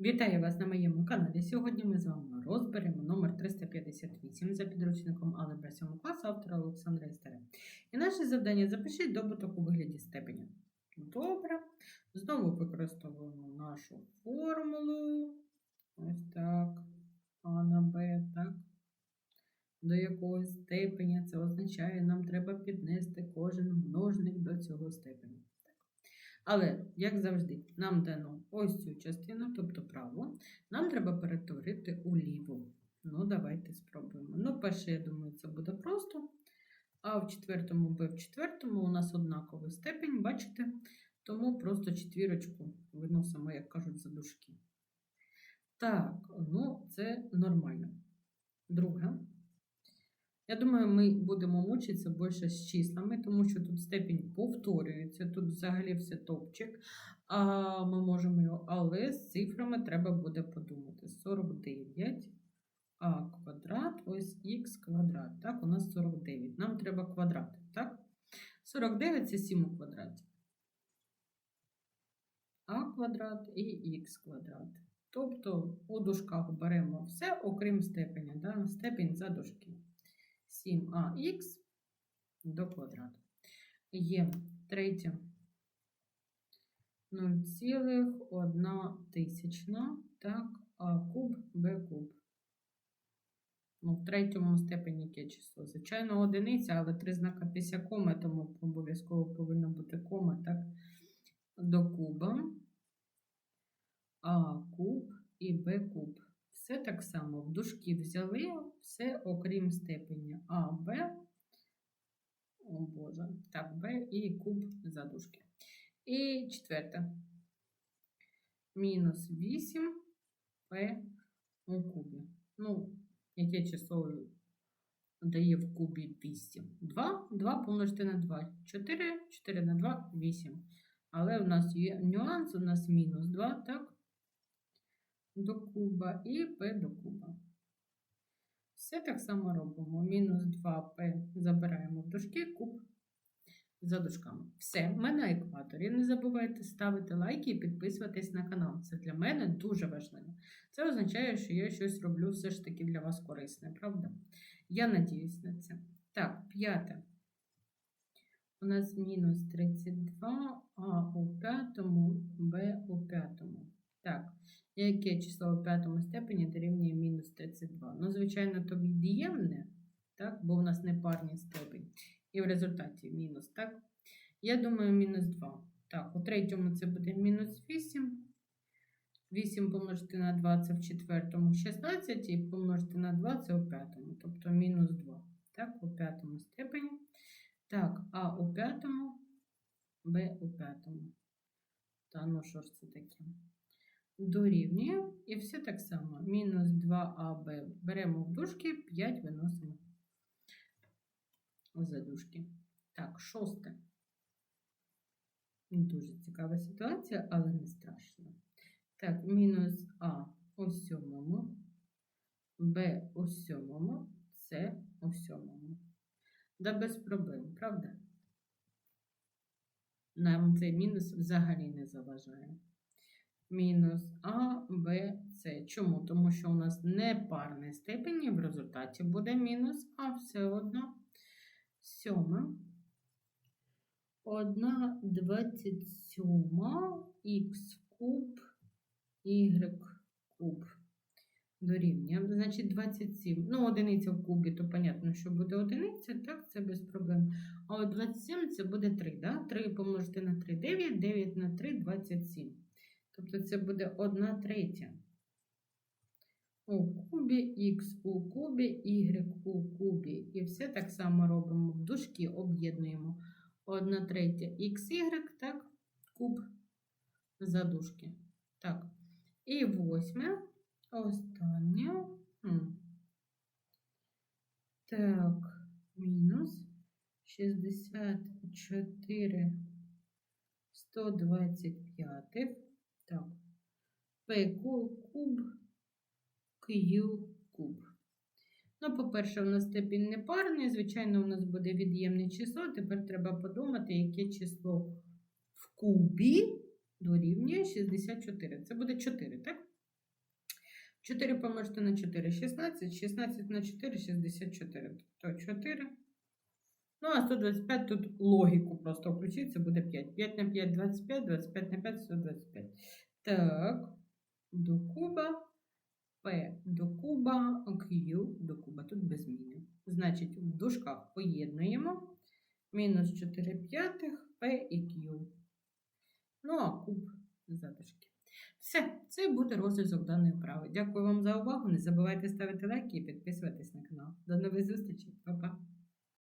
Вітаю вас на моєму каналі. Сьогодні ми з вами розберемо номер 358 за підручником Алебра 7 класу автора Олександра Істера. І наше завдання запишіть добуток у вигляді степеня. Добре. Знову використовуємо нашу формулу. Ось так. А на Б, так. До якогось степеня це означає, нам треба піднести кожен множник до цього степеня. Але, як завжди, нам дано ось цю частину, тобто праву, нам треба перетворити у ліву. Ну, давайте спробуємо. Ну, перше, я думаю, це буде просто. А в четвертому Б в четвертому у нас однаковий степень, бачите? Тому просто четвірочку виносимо, як кажуть, за дужки. Так, ну це нормально. Друге. Я думаю, ми будемо мучитися більше з числами, тому що тут степінь повторюється, тут взагалі все топчик. А ми можемо його, але з цифрами треба буде подумати. 49 а квадрат, ось х квадрат. Так, у нас 49. Нам треба квадрати, так? 49 це 7 у квадраті. А квадрат і х квадрат. Тобто у дужках беремо все, окрім степеня, да? степінь за дужки. 7ах до квадрату. Є третє 0,1 тисячна, так, а куб Б куб. Ну, в третьому степені яке число? Звичайно, одиниця, але три знака після коми, тому обов'язково повинна бути кома, так, до куба. А куб і Б куб. Все так само в дужки взяли, все окрім степеня А, Б, о Боже, так, Б і куб за дужки. І четверте. Мінус 8 П у кубі. Ну, яке число дає в кубі 200? 2, 2 помножити на 2. 4, 4 на 2, 8. Але в нас є нюанс, у нас мінус 2, так? До куба і p до куба. Все так само робимо. Мінус 2p забираємо в дужки, куб за дужками. Все, ми на екваторі. Не забувайте ставити лайки і підписуватись на канал. Це для мене дуже важливо. Це означає, що я щось роблю все ж таки для вас корисне, правда? Я надіюсь на це. Так, п'яте. У нас мінус 32, а у п'ятому, Б у п'ятому. Так, яке число у п'ятому степені дорівнює мінус 32? Ну, звичайно, то від'ємне, так, бо в нас не парний степень. І в результаті мінус, так? Я думаю, мінус 2. Так, у третьому це буде мінус 8. 8 помножити на 2 це в четвертому 16, і помножити на 2 це у п'ятому, тобто мінус 2. Так, у п'ятому степені. Так, а у п'ятому, Б у п'ятому. Та ну що ж це таке? Дорівнює. І все так само. Мінус 2аб беремо в дужки, 5 виносимо за дужки. Так, шосте. Дуже цікава ситуація, але не страшно. Так, мінус А у сьомому, Б у сьомому, С у сьомому. Да без проблем, правда? Нам цей мінус взагалі не заважає мінус А, Б, С. Чому? Тому що у нас не парний степень, і в результаті буде мінус А все одно. Сьоме. 1 27 х куб, y куб. Дорівнює. Значить, 27. Ну, одиниця в кубі, то, понятно, що буде одиниця, так, це без проблем. А от 27 це буде 3, да? 3 помножити на 3, 9, 9 на 3, 27. Тобто це буде 1 третя. У кубі х у кубі, y у кубі. І все так само робимо в дужки, об'єднуємо 1 третя xy, так, куб за дужки. Так. І восьме, останнє. Так, мінус 64 125. Так. P куб, Q куб. Ну, по-перше, у нас степінь непарний, звичайно, у нас буде від'ємне число. Тепер треба подумати, яке число в кубі дорівнює 64. Це буде 4, так? 4 помножити на 4 16, 16 на 4 64. Тобто 4. Ну, а 125 тут логіку просто включити, це буде 5. 5 на 5 25, 25 на 5 125. Так, до куба, P до куба, Q до куба. Тут без зміни. Значить, в дужках поєднуємо. Мінус 4 п'ятих, P і Q. Ну, а куб задушки. Все, це буде розв'язок даної вправи. Дякую вам за увагу. Не забувайте ставити лайки і підписуватись на канал. До нових зустрічей. Па-па.